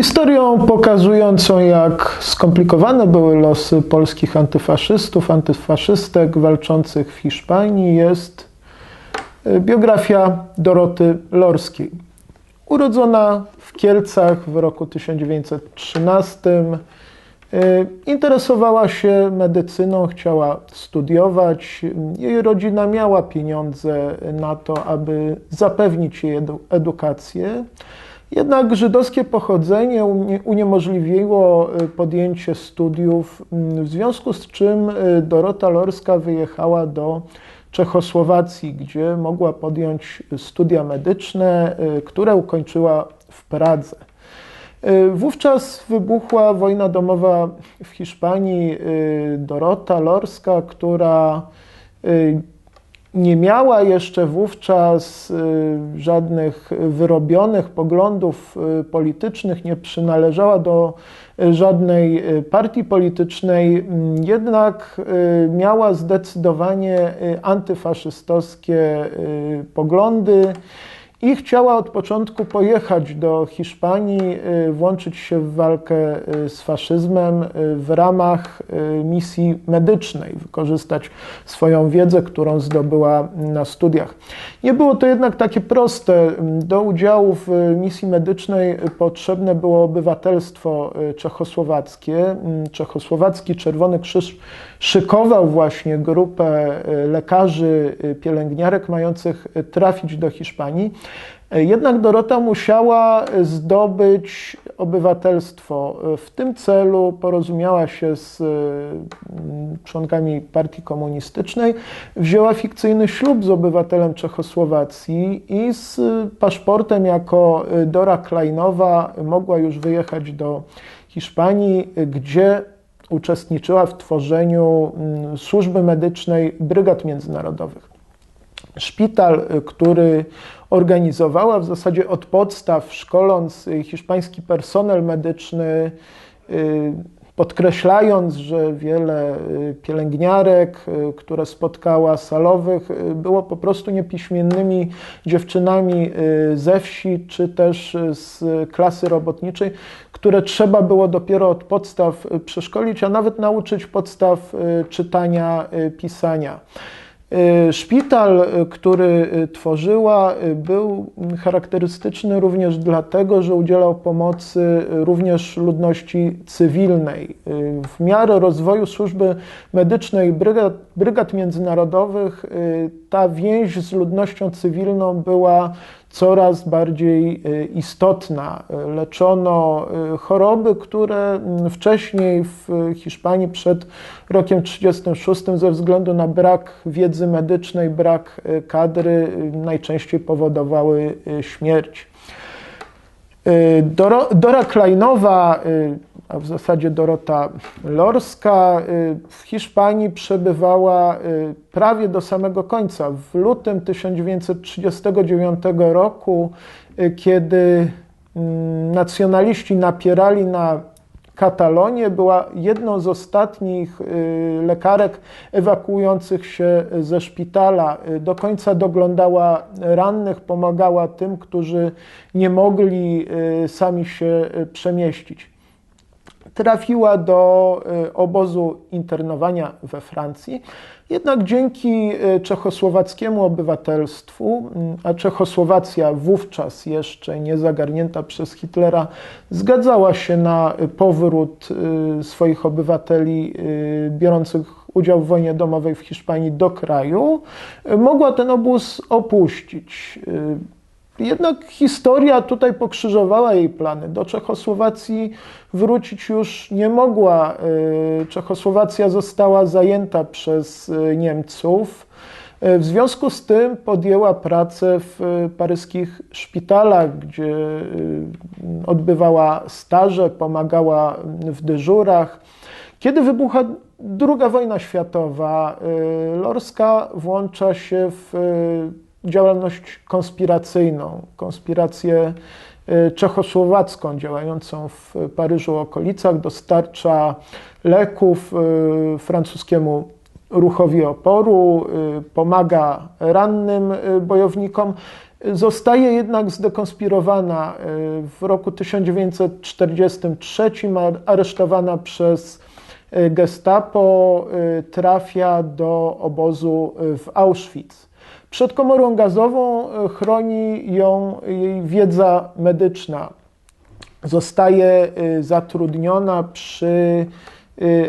Historią pokazującą, jak skomplikowane były losy polskich antyfaszystów, antyfaszystek walczących w Hiszpanii jest e, biografia Doroty Lorskiej. Urodzona w Kielcach w roku 1913, e, interesowała się medycyną, chciała studiować. Jej rodzina miała pieniądze na to, aby zapewnić jej edu- edukację. Jednak żydowskie pochodzenie unie- uniemożliwiło y, podjęcie studiów, mm, w związku z czym y, Dorota Lorska wyjechała do Czechosłowacji, gdzie mogła podjąć studia medyczne, y, które ukończyła w Pradze. Wówczas wybuchła wojna domowa w Hiszpanii. Dorota Lorska, która nie miała jeszcze wówczas y, żadnych wyrobionych poglądów y, politycznych, nie przynależała do y, żadnej partii politycznej, mm, jednak miała zdecydowanie antyfaszystowskie poglądy i chciała od początku pojechać do Hiszpanii, y, włączyć się w walkę y, z faszyzmem y, w ramach misji medycznej, wykorzystać swoją wiedzę, którą zdobyła na studiach. Nie było to jednak takie proste. Do udziału w misji medycznej potrzebne było obywatelstwo czechosłowackie. Mm, Czechosłowacki Czerwony Krzyż szykował właśnie grupę lekarzy, pielęgniarek mających trafić do Hiszpanii. Jednak Dorota musiała zdobyć obywatelstwo. W tym celu porozumiała się z mm, członkami partii komunistycznej, wzięła fikcyjny ślub z obywatelem Czechosłowacji i z paszportem jako Dora Kleinowa mogła już wyjechać do Hiszpanii, gdzie uczestniczyła w tworzeniu mm, służby medycznej brygad międzynarodowych. Szpital, y, który organizowała w zasadzie od podstaw, szkoląc y, hiszpański personel medyczny, y, podkreślając, że wiele pielęgniarek, które spotkała salowych, było po prostu niepiśmiennymi dziewczynami ze wsi, czy też z klasy robotniczej, które trzeba było dopiero od podstaw przeszkolić, a nawet nauczyć podstaw czytania, pisania. Y, Szpital, y, który y, tworzyła, był charakterystyczny również dlatego, że udzielał pomocy również ludności cywilnej. W miarę rozwoju służby medycznej brygad, brygad międzynarodowych ta więź z ludnością cywilną była coraz bardziej y, istotna. Leczono y, choroby, które mm, wcześniej w Hiszpanii przed rokiem 1936 ze względu na brak wiedzy medycznej, brak y, kadry najczęściej powodowały śmierć. Dora Kleinowa, a w zasadzie Dorota Lorska, y, w Hiszpanii przebywała y, prawie do samego końca. W lutym 1939 roku, y, kiedy mm, nacjonaliści napierali na Katalonię, była jedną z ostatnich lekarek ewakuujących się ze szpitala. Do końca doglądała rannych, pomagała tym, którzy nie mogli sami się przemieścić. Trafiła do y, obozu internowania we Francji, jednak dzięki y, czechosłowackiemu obywatelstwu, mm, a Czechosłowacja wówczas jeszcze nie zagarnięta przez Hitlera, zgadzała się na powrót y, swoich obywateli biorących udział w wojnie domowej w Hiszpanii do kraju, mogła ten obóz opuścić. Jednak historia tutaj pokrzyżowała jej plany. Do Czechosłowacji wrócić już nie mogła. Y, Czechosłowacja została zajęta przez y, Niemców. Y, W związku z tym podjęła pracę w paryskich szpitalach, gdzie odbywała staże, pomagała w dyżurach. Kiedy wybucha II wojna światowa, Lorska włącza się w działalność konspiracyjną, konspirację y, czechosłowacką działającą w Paryżu okolicach, dostarcza leków y, francuskiemu ruchowi oporu, y, pomaga rannym bojownikom. Zostaje jednak zdekonspirowana w roku 1943, aresztowana przez Gestapo, trafia do obozu w Auschwitz. Przed komorą gazową chroni ją jej wiedza medyczna. Zostaje zatrudniona przy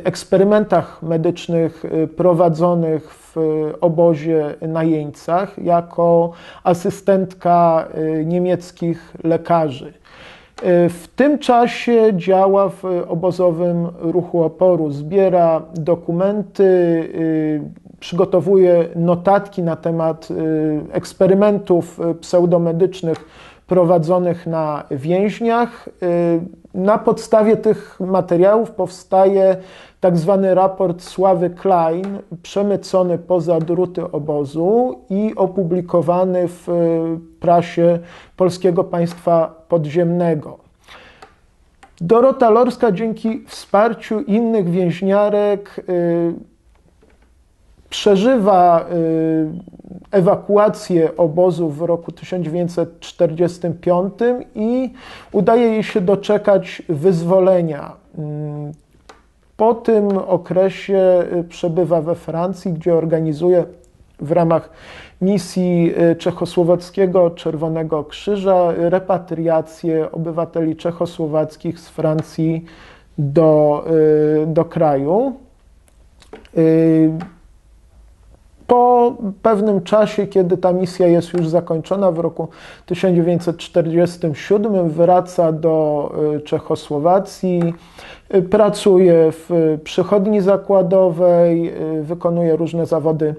eksperymentach medycznych prowadzonych w obozie na Jeńcach jako asystentka niemieckich lekarzy. W tym czasie działa w obozowym ruchu oporu, zbiera dokumenty, przygotowuje notatki na temat eksperymentów pseudomedycznych prowadzonych na więźniach. Na podstawie tych materiałów powstaje tak zwany raport Sławy Klein, przemycony poza druty obozu i opublikowany w prasie Polskiego Państwa Podziemnego. Dorota Lorska dzięki wsparciu innych więźniarek przeżywa ewakuację obozu w roku 1945 i udaje jej się doczekać wyzwolenia. Po tym okresie przebywa we Francji, gdzie organizuje w ramach misji Czechosłowackiego Czerwonego Krzyża repatriację obywateli czechosłowackich z Francji do, do kraju. Po pewnym czasie, kiedy ta misja jest już zakończona, w roku 1947 wraca do Czechosłowacji, pracuje w przychodni zakładowej, wykonuje różne zawody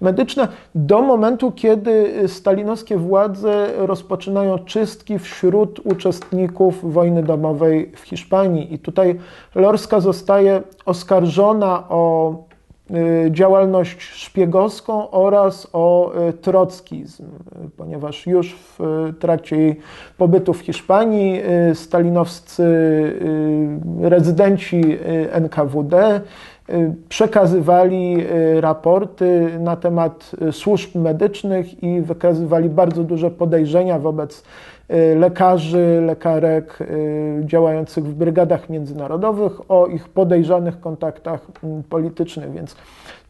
medyczne, do momentu, kiedy stalinowskie władze rozpoczynają czystki wśród uczestników wojny domowej w Hiszpanii. I tutaj Lorska zostaje oskarżona o działalność szpiegowską oraz o trockizm, ponieważ już w trakcie jej pobytu w Hiszpanii stalinowscy rezydenci NKWD przekazywali raporty na temat służb medycznych i wykazywali bardzo duże podejrzenia wobec lekarzy, lekarek działających w brygadach międzynarodowych o ich podejrzanych kontaktach politycznych, więc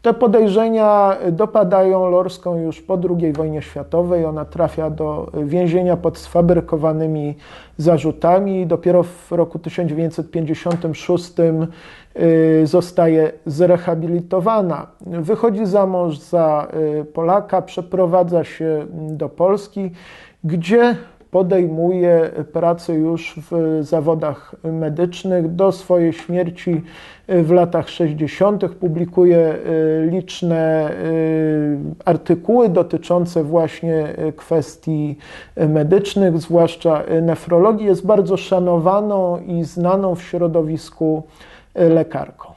te podejrzenia dopadają Lorską już po II wojnie światowej. Ona trafia do więzienia pod sfabrykowanymi zarzutami. Dopiero w roku 1956 zostaje zrehabilitowana. Wychodzi za mąż za Polaka, przeprowadza się do Polski, gdzie podejmuje pracę już w zawodach medycznych. Do swojej śmierci w latach 60. publikuje liczne artykuły dotyczące właśnie kwestii medycznych, zwłaszcza nefrologii. Jest bardzo szanowaną i znaną w środowisku lekarką.